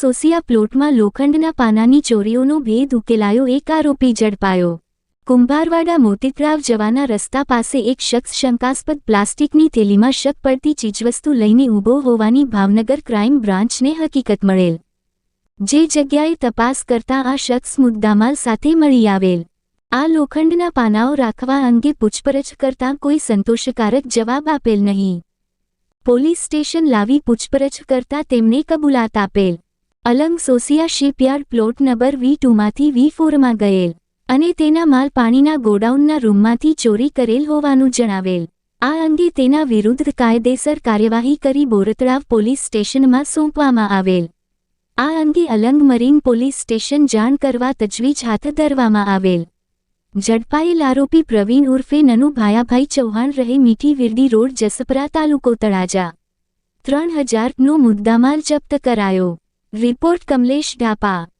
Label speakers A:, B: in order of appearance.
A: સોસિયા પ્લોટમાં લોખંડના પાનાની ચોરીઓનો ભેદ ઉકેલાયો એક આરોપી ઝડપાયો. કુંભારવાડા મોતીતરાવ જવાના રસ્તા પાસે એક શખ્સ શંકાસ્પદ પ્લાસ્ટિકની થેલીમાં શક પડતી ચીજવસ્તુ લઈને ઊભો હોવાની ભાવનગર ક્રાઇમ બ્રાન્ચને હકીકત મળેલ. જે જગ્યાએ તપાસ કરતા આ શખ્સ મુદ્દામાલ સાથે મળી આવેલ. આ લોખંડના પાનાઓ રાખવા અંગે પૂછપરછ કરતા કોઈ સંતોષકારક જવાબ આપેલ નહીં. પોલીસ સ્ટેશન લાવી પૂછપરછ કરતા તેમને કબૂલાત આપેલ. Alang Sosiya shipyard plot number V ટુમાંથી V ફોરમાં ગયેલ અને તેના માલ પાણીના ગોડાઉનના રૂમમાંથી ચોરી કરેલ હોવાનું જણાવેલ. આ અંગે તેના વિરુદ્ધ કાયદેસર કાર્યવાહી કરી બોરતળાવ પોલીસ સ્ટેશનમાં સોંપવામાં આવેલ. આ અંગે અલંગ મરીન પોલીસ સ્ટેશન જાણ કરવા તજવીજ હાથ ધરવામાં આવેલ. ઝડપાયેલ આરોપી પ્રવીણ ઉર્ફે નનુ ભાયાભાઈ ચૌહાણ રહે મીઠી વિરડી રોડ જસપરા તાલુકો તળાજા. ત્રણ હજારનો મુદ્દામાલ જપ્ત કરાયો. રિપોર્ટ કમલેશ ઢાપા